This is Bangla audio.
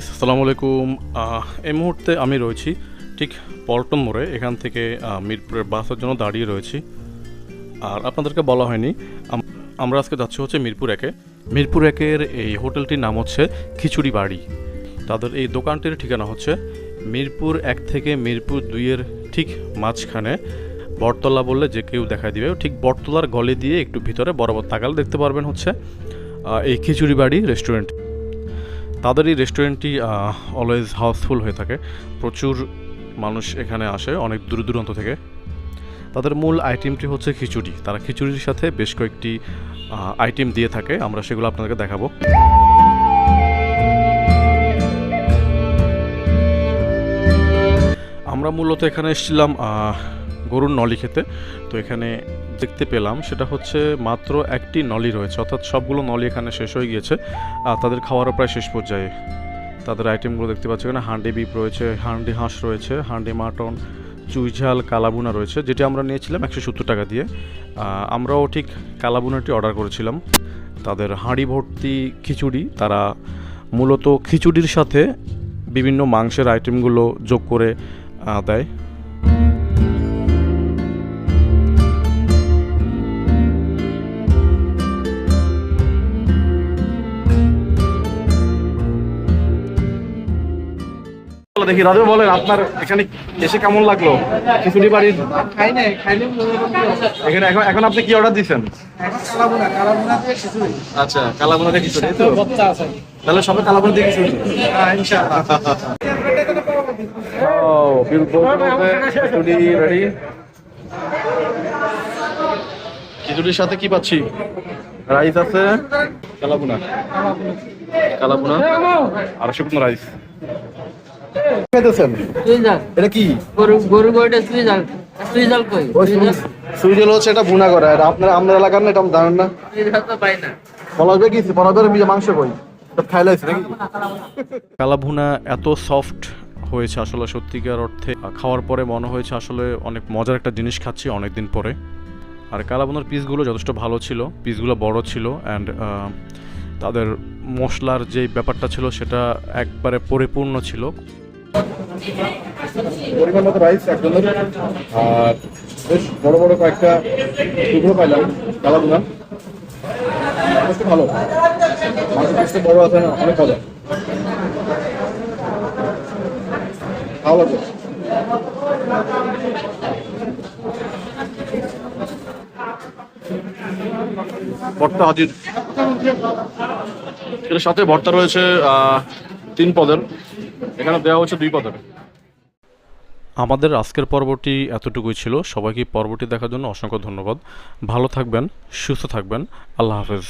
গাইস আসসালামু আলাইকুম। এই মুহূর্তে আমি রয়েছি ঠিক পল্টন মোড়ে, এখান থেকে মিরপুরের বাসের জন্য দাঁড়িয়ে রয়েছি। আর আপনাদেরকে বলা হয়নি আমরা আজকে যাচ্ছি হচ্ছে মিরপুর একে। মিরপুর একের এই হোটেলটির নাম হচ্ছে খিচুড়ি বাড়ি। তাদের এই দোকানটির ঠিকানা হচ্ছে মিরপুর এক থেকে মিরপুর দুইয়ের ঠিক মাঝখানে। বটতলা বললে যে কেউ দেখায় দিবে, ঠিক বটতলার গলে দিয়ে একটু ভিতরে বরাবর তাকাল দেখতে পারবেন হচ্ছে এই খিচুড়ি বাড়ি রেস্টুরেন্ট। তাদের এই রেস্টুরেন্টটি অলওয়েজ হাউসফুল হয়ে থাকে। প্রচুর মানুষ এখানে আসে, অনেক দূর দূরান্ত থেকে। তাদের মূল আইটেমটি হচ্ছে খিচুড়ি। তারা খিচুড়ির সাথে বেশ কয়েকটি আইটেম দিয়ে থাকে। আমরা সেগুলো আপনাদেরকে দেখাবো। আমরা মূলত এখানে এসেছিলাম গরুর নলি খেতে। তো এখানে দেখতে পেলাম, সেটা হচ্ছে মাত্র একটি নলি রয়েছে। অর্থাৎ সবগুলো নলি এখানে শেষ হয়ে গিয়েছে। আর তাদের খাওয়ারও প্রায় শেষ পর্যায়ে। তাদের আইটেমগুলো দেখতে পাচ্ছি এখানে, হান্ডি বিপ রয়েছে, হান্ডি হাঁস রয়েছে, হান্ডি মাটন চুইঝাল কালাবুনা রয়েছে, যেটি আমরা নিয়েছিলাম একশো সত্তর টাকা দিয়ে। আমরাও ঠিক কালাবুনাটি অর্ডার করেছিলাম। তাদের হাঁড়ি ভর্তি খিচুড়ি, তারা মূলত খিচুড়ির সাথে বিভিন্ন মাংসের আইটেমগুলো যোগ করে দেয়। দেখি রাজু বলেন আপনার এখানে এসে কেমন লাগল? খিচুড়ি বাড়ির? এখানে এখন এখন আপনি কি অর্ডার দিচ্ছেন আচ্ছা কালাবোনা দিয়ে খিচুড়ি তো? তাহলে সবাই কালাবোনা দিয়ে খিচুড়ি। হ্যাঁ ও খিচুড়ি রেডি খিচুড়ির সাথে কি পাচ্ছি? রাইস আছে কালাবোনা কালাবোনা আর শুকনো রাইস খেতেছেন সুইজাল। এটা কি? গরু গরু গরুটা সুইজাল। সুইজাল কই? সুইজেল। হচ্ছে এটা বুনা করা। এটা আপনার আপনার এলাকার না? এটা আমি জানেন না। সুইজাল তো পাই না। পলাশবে কি বিজে মাংস কই? খাইলাইছে নাকি? কালাভুনা এত সফট হয়েছে আসলে সত্যিকার অর্থে। খাওয়ার পরে মনে হয়েছে আসলে অনেক মজার একটা জিনিস খাচ্ছি অনেক দিন পরে। আর কালাভুনার পিসগুলো যথেষ্ট ভালো ছিল। পিসগুলো বড় ছিল। অ্যান্ড তাদের মশলার যে ব্যাপারটা ছিল সেটা একবারে পরিপূর্ণ ছিল। আর বেশ বড় বড় কয়েকটা টুকরো ভালো। আছে না অনেক ভালো। ভালো ভর্তা হাজির। এর সাথে ভর্তা রয়েছে তিন পদের। এখানে দেওয়া হয়েছে দুই পদের। আমাদের আজকের পর্বটি এতটুকুই ছিল। সবাইকে পর্বটি দেখার জন্য অসংখ্য ধন্যবাদ। ভালো থাকবেন, সুস্থ থাকবেন। আল্লাহ হাফেজ।